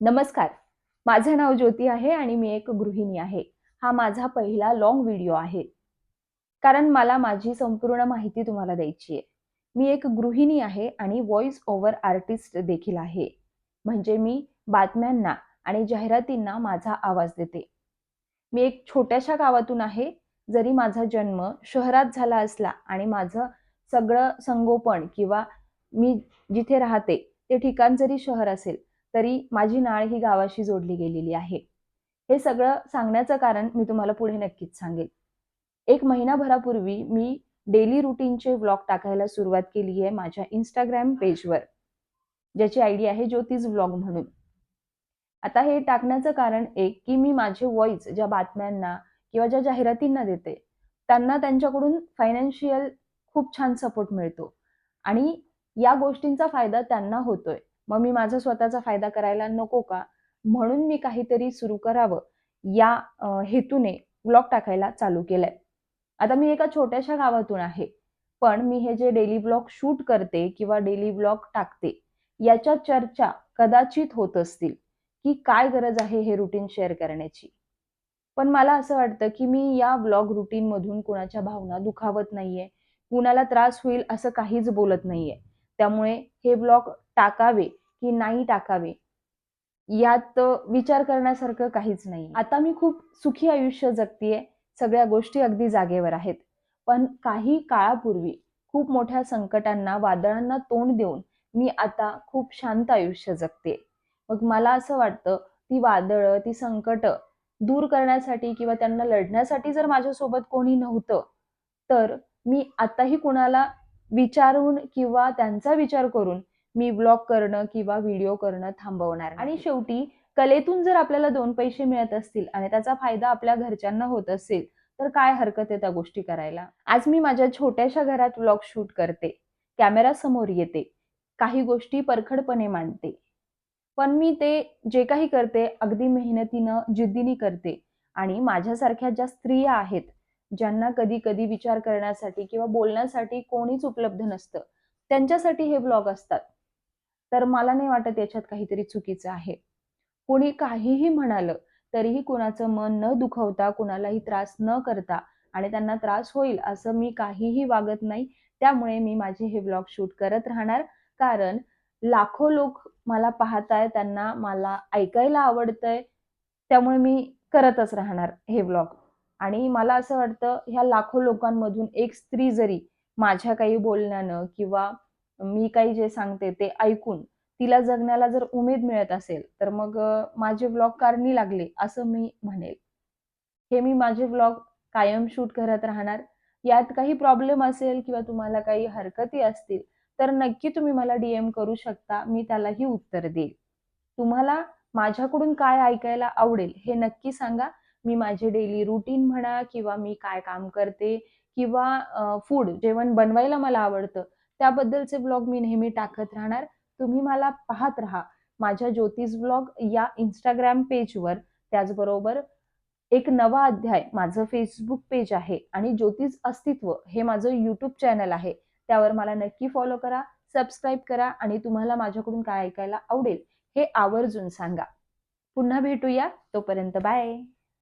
नमस्कार. माझं नाव ज्योती आहे आणि मी एक गृहिणी आहे. हा माझा पहिला लॉंग व्हिडिओ आहे. कारण मला माझी संपूर्ण माहिती तुम्हाला द्यायची आहे. मी एक गृहिणी आहे आणि व्हॉइस ओव्हर आर्टिस्ट देखील आहे. म्हणजे मी बातम्यांना आणि जाहिरातींना माझा आवाज देते. मी एक छोट्याशा गावातून आहे. जरी माझा जन्म शहरात झाला असला आणि माझं सगळं संगोपन किंवा मी जिथे राहते ते ठिकाण जरी शहर असेल तरी माझी नाळ ही गावाशी जोडली गेलेली आहे. हे सगळं सांगण्याचं कारण मी तुम्हाला पुढे नक्कीच सांगेल. एक महिनाभरापूर्वी मी डेली रुटीनचे व्लॉग टाकायला सुरुवात केली आहे माझ्या इंस्टाग्राम पेजवर ज्याची आय डी आहे ज्योतिष व्लॉग म्हणून. आता हे टाकण्याचं कारण एक की मी माझे वॉइस ज्या बातम्यांना किंवा ज्या जाहिरातींना देते त्यांना त्यांच्याकडून फायनान्शियल खूप छान सपोर्ट मिळतो. आणि या गोष्टींचा फायदा त्यांना होतोय. मग मी माझा स्वतःचा फायदा करायला नको का? म्हणून मी काहीतरी सुरू करावं. या हेतूने ब्लॉग टाकायला चालू केलाय. आता मी एका छोट्याशा गावातून आहे. पण मी हे जे डेली ब्लॉग शूट करते किंवा डेली ब्लॉग टाकते याच्या चर्चा कदाचित होत असतील की काय गरज आहे हे रुटीन शेअर करण्याची. पण मला असं वाटतं की मी या ब्लॉग रुटीन मधून कुणाच्या भावना दुखावत नाहीये कुणाला त्रास होईल असं काहीच बोलत नाहीये. त्यामुळे हे ब्लॉग टाकावे की नाही टाकावे? यात विचार करण्यासारखं काहीच नाही आता मी खूप सुखी आयुष्य जगतीये सगळ्या गोष्टी अगदी जागेवर आहेत. पण काही काळापूर्वी खूप मोठ्या संकटांना वादळांना तोंड देऊन मी आता खूप शांत आयुष्य जगते. मग मला असं वाटतं ती वादळं ती संकट दूर करण्यासाठी किंवा त्यांना लढण्यासाठी जर माझ्यासोबत कोणी नव्हतं तर मी आताही कुणाला विचारून किंवा त्यांचा विचार करून मी ब्लॉग करणं किंवा व्हिडिओ करणं थांबवणार. आणि शेवटी कलेतून जर आपल्याला दोन पैसे मिळत असतील आणि त्याचा फायदा आपल्या घरच्यांना होत असेल तर काय हरकत आहे त्या गोष्टी करायला? आज मी माझ्या छोट्याशा घरात व्लॉग शूट करते. कॅमेरा समोर येते. काही गोष्टी परखडपणे मांडते. पण मी ते जे काही करते अगदी मेहनतीनं जिद्दीने करते. आणि माझ्यासारख्या ज्या स्त्रिया आहेत ज्यांना कधी कधी विचार करण्यासाठी किंवा बोलण्यासाठी कोणीच उपलब्ध नसतं त्यांच्यासाठी हे ब्लॉग असतात. तर मला नाही वाटत याच्यात काहीतरी चुकीचं आहे. कोणी काहीही म्हणालं तरीही कुणाचं मन न दुखवता कुणालाही त्रास न करता आणि त्यांना त्रास होईल असं मी काहीही वागत नाही त्यामुळे मी माझे हे ब्लॉग शूट करत राहणार. कारण लाखो लोक मला पाहताय त्यांना मला ऐकायला आवडतंय त्यामुळे मी करतच राहणार हे ब्लॉग आणि मला असं वाटतं ह्या लाखो लोकांमधून एक स्त्री जरी माझ्या काही बोलण्यानं किंवा मी काही जे सांगते ते ऐकून तिला जगण्याला जर उमेद मिळत असेल तर मग माझे व्लॉग कारणी लागले असं मी म्हणेल. हे मी माझे व्लॉग कायम शूट करत राहणार. यात काही प्रॉब्लेम असेल किंवा तुम्हाला काही हरकती असतील तर नक्की तुम्ही मला डीएम करू शकता मी त्यालाही उत्तर देईल. तुम्हाला माझ्याकडून काय ऐकायला आवडेल हे नक्की सांगा. मी माझे डेली रुटीन म्हणा किंवा मी काय काम करते किंवा फूड जेवण बनवायला मला आवडतं त्याबद्दलचे ब्लॉग मी नेहमी टाकत राहणार. तुम्ही मला पाहत राहा. माझ्या ज्योतिष ब्लॉग या इंस्टाग्राम पेजवर त्याचबरोबर एक नवा अध्याय माझं फेसबुक पेज आहे आणि ज्योतिष अस्तित्व हे माझं यूट्यूब चॅनल आहे. त्यावर मला नक्की फॉलो करा सबस्क्राईब करा आणि तुम्हाला माझ्याकडून काय ऐकायला आवडेल हे आवर्जून सांगा. पुन्हा भेटूया. तोपर्यंत बाय